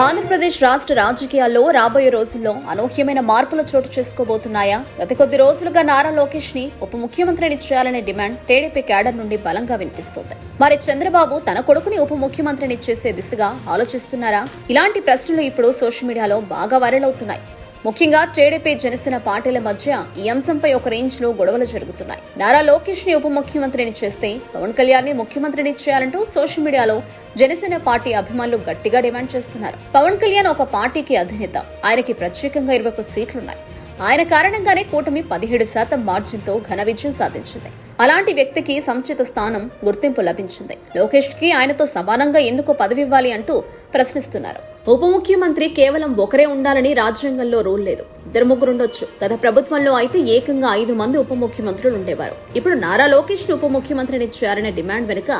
ఆంధ్రప్రదేశ్ రాష్ట్ర రాజకీయాల్లో రాబోయే రోజుల్లో అనూహ్యమైన మార్పులు చోటు చేసుకోబోతున్నాయా? గత కొద్ది రోజులుగా నారా లోకేష్ని ఉప ముఖ్యమంత్రిని చేయాలనే డిమాండ్ టీడీపీ క్యాడర్ నుండి బలంగా వినిపిస్తోంది. మరి చంద్రబాబు తన కొడుకుని ఉప ముఖ్యమంత్రిని చేసే దిశగా ఆలోచిస్తున్నారా? ఇలాంటి ప్రశ్నలు ఇప్పుడు సోషల్ మీడియాలో బాగా వైరల్ అవుతున్నాయి. ముఖ్యంగా టీడీపీ జనసేన పార్టీల మధ్య ఈ అంశంపై ఒక రేంజ్లో గొడవలు జరుగుతున్నాయి. నారా లోకేష్ని ఉప ముఖ్యమంత్రిని చేస్తే పవన్ కళ్యాణ్ని ముఖ్యమంత్రిని చేయాలంటూ సోషల్ మీడియాలో జనసేన పార్టీ అభిమానులు గట్టిగా డిమాండ్ చేస్తున్నారు. పవన్ కళ్యాణ్ ఒక పార్టీకి అధినేత. ఆయనకి ప్రత్యేకంగా ఇరవై ఒక్క సీట్లున్నాయి. ఆయన కారణంగానే కూటమి పదిహేడు శాతం మార్జిన్తో ఘన విజయం సాధించింది. అలాంటి వ్యక్తికి సంచిత స్థానం గుర్తింపు లభించింది. లోకేష్కి ఆయనతో సమానంగా ఎందుకు పదవి ఇవ్వాలి అంటూ ప్రశ్నిస్తున్నారు. ఉప ముఖ్యమంత్రి కేవలం ఒకరే ఉండాలని రాజ్యాంగంలో రూల్ లేదు. ఇద్దరు ముగ్గురు ఉండొచ్చు. గత ప్రభుత్వంలో అయితే ఏకంగా ఐదు మంది ఉప ముఖ్యమంత్రులు ఉండేవారు. ఇప్పుడు నారా లోకేష్ని ఉప ముఖ్యమంత్రిని చేయాలనే డిమాండ్ వెనుక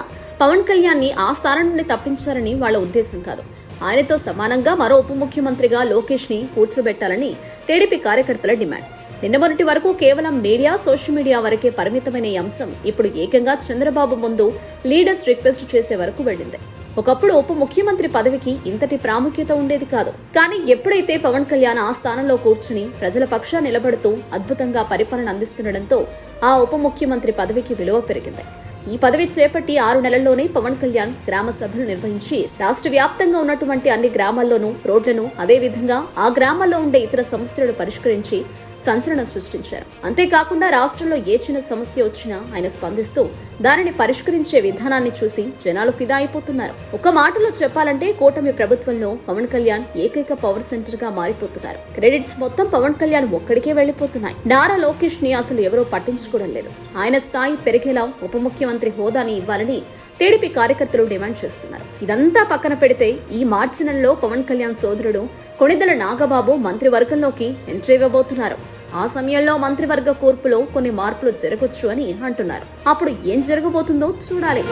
పవన్ కళ్యాణ్ని ఆ స్థానం నుండి తప్పించారని వాళ్ళ ఉద్దేశం కాదు. ఆయనతో సమానంగా మరో ఉప ముఖ్యమంత్రిగా లోకేష్ని కూర్చోబెట్టాలని టీడీపీ కార్యకర్తల డిమాండ్. నిన్న మొన్నటి వరకు కేవలం మీడియా సోషల్ మీడియా వరకే పరిమితమైన ఈ అంశం ఇప్పుడు ఏకంగా చంద్రబాబు ముందు లీడర్స్ రిక్వెస్ట్ చేసే వరకు వెళ్ళింది. ఒకప్పుడు ఉప ముఖ్యమంత్రి పదవికి ఇంతటి ప్రాముఖ్యత ఉండేది కాదు. కానీ ఎప్పుడైతే పవన్ కళ్యాణ్ ఆ స్థానంలో కూర్చుని ప్రజల పక్షా నిలబడుతూ అద్భుతంగా పరిపాలన అందిస్తుండటంతో ఆ ఉప ముఖ్యమంత్రి పదవికి విలువ పెరిగింది. ఈ పదవి చేపట్టి ఆరు నెలల్లోనే పవన్ కళ్యాణ్ గ్రామ సభలు నిర్వహించి రాష్ట్ర వ్యాప్తంగా ఉన్నటువంటి అన్ని గ్రామాల్లోనూ రోడ్లను అదేవిధంగా ఆ గ్రామాల్లో ఉండే ఇతర సమస్యలను పరిష్కరించి సంచలనం సృష్టించారు. అంతేకాకుండా రాష్ట్రంలో ఏ చిన్న సమస్య వచ్చినా ఆయన స్పందిస్తూ దానిని పరిష్కరించే విధానాన్ని చూసి జనాలు ఫిదా అయిపోతున్నారు. ఒక మాటలో చెప్పాలంటే కూటమి ప్రభుత్వంలో పవన్ కళ్యాణ్ ఏకైక పవర్ సెంటర్గా మారిపోతున్నారు. క్రెడిట్స్ మొత్తం పవన్ కళ్యాణ్ ఒక్కడికే వెళ్ళిపోతున్నాయి నారా లోకేష్ని అసలు ఎవరూ పట్టించుకోవడం లేదు. ఆయన స్థాయి పెరిగేలా ఉప ముఖ్యమంత్రి హోదాని ఇవ్వాలని టీడీపీ కార్యకర్తలు డిమాండ్ చేస్తున్నారు. ఇదంతా పక్కన పెడితే ఈ మార్చి నెలలో పవన్ కళ్యాణ్ సోదరుడు కొణిదల నాగబాబు మంత్రివర్గంలోకి ఎంట్రీ ఇవ్వబోతున్నారు. ఆ సమయంలో మంత్రివర్గ కూర్పులో కొన్ని మార్పులు జరగొచ్చు అని అంటున్నారు. అప్పుడు ఏం జరగబోతుందో చూడాలి.